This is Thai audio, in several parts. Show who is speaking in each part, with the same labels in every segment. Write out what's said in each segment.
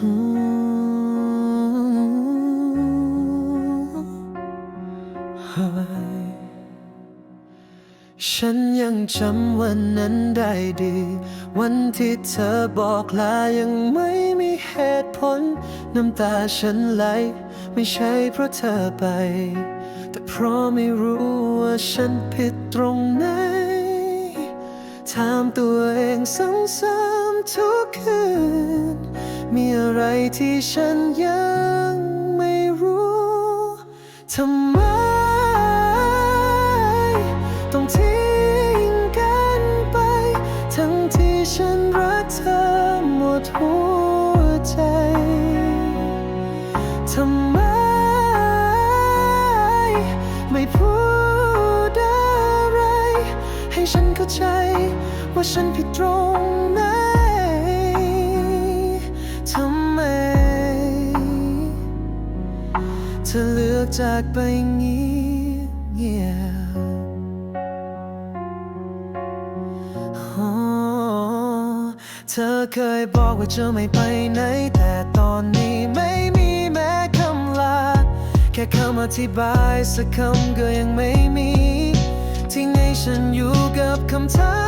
Speaker 1: ฉันยังจำวันนั้นได้ดี วันที่เธอบอกลายังไม่มีเหตุผล น้ำตาฉันไหล ไม่ใช่เพราะเธอไป แต่เพราะไม่รู้ว่าฉันผิดตรงไหน ถามตัวเองซ้ำๆทุกคืน มีอะไรที่ฉันยังไม่รู้ทำไม ต้องทิ้งกันไป ทั้งที่ฉันรักเธอหมดหัวใจทำไม ไม่พูดอะไร ให้ฉันเข้าใจ ว่าฉันผิดตรงไหน ธอเลือกจากไปเงีเงียเธอเคยบอกว่าจะไม่ไปไหน แต่ตอนนี้ไม่มีแม้คำลา แค่คำอธิบายสักคำก็ยังไม่มี ทิ้งให้ฉันอยู่กับคำถาม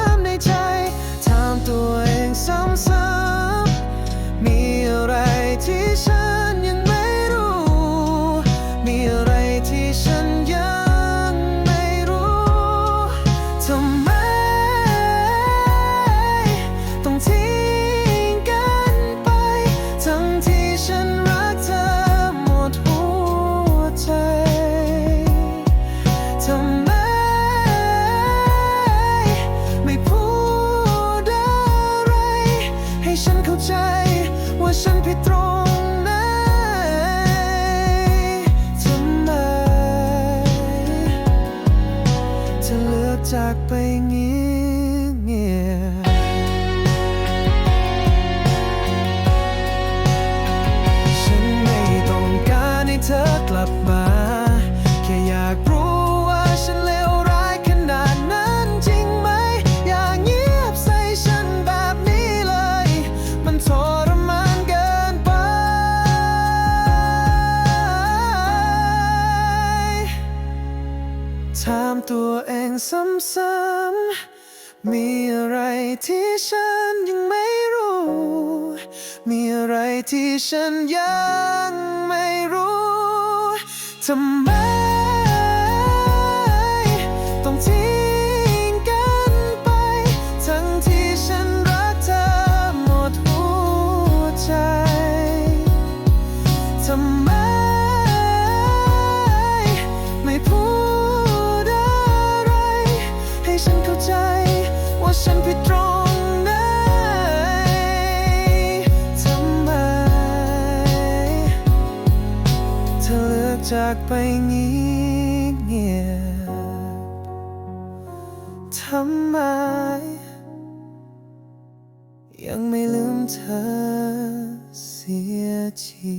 Speaker 1: ฉันเข้าใจ ว่าฉันผิดตรงไหนทำไมจะเลือกจากไป ถามตัวเองซ้ำๆ มีอะไรที่ฉันยังไม่รู้ มีอะไรที่ฉันยังไม่รู้ทำไมต้องทิ้งกันไป ทั้งที่ฉันรักเธอหมดหัวใจทำไมาใจ ว่าฉันผิดตรงไหนทำไมเธอเลือกจากไปงียบเงียบทำไม ยังไม่ลืมเธอเสียที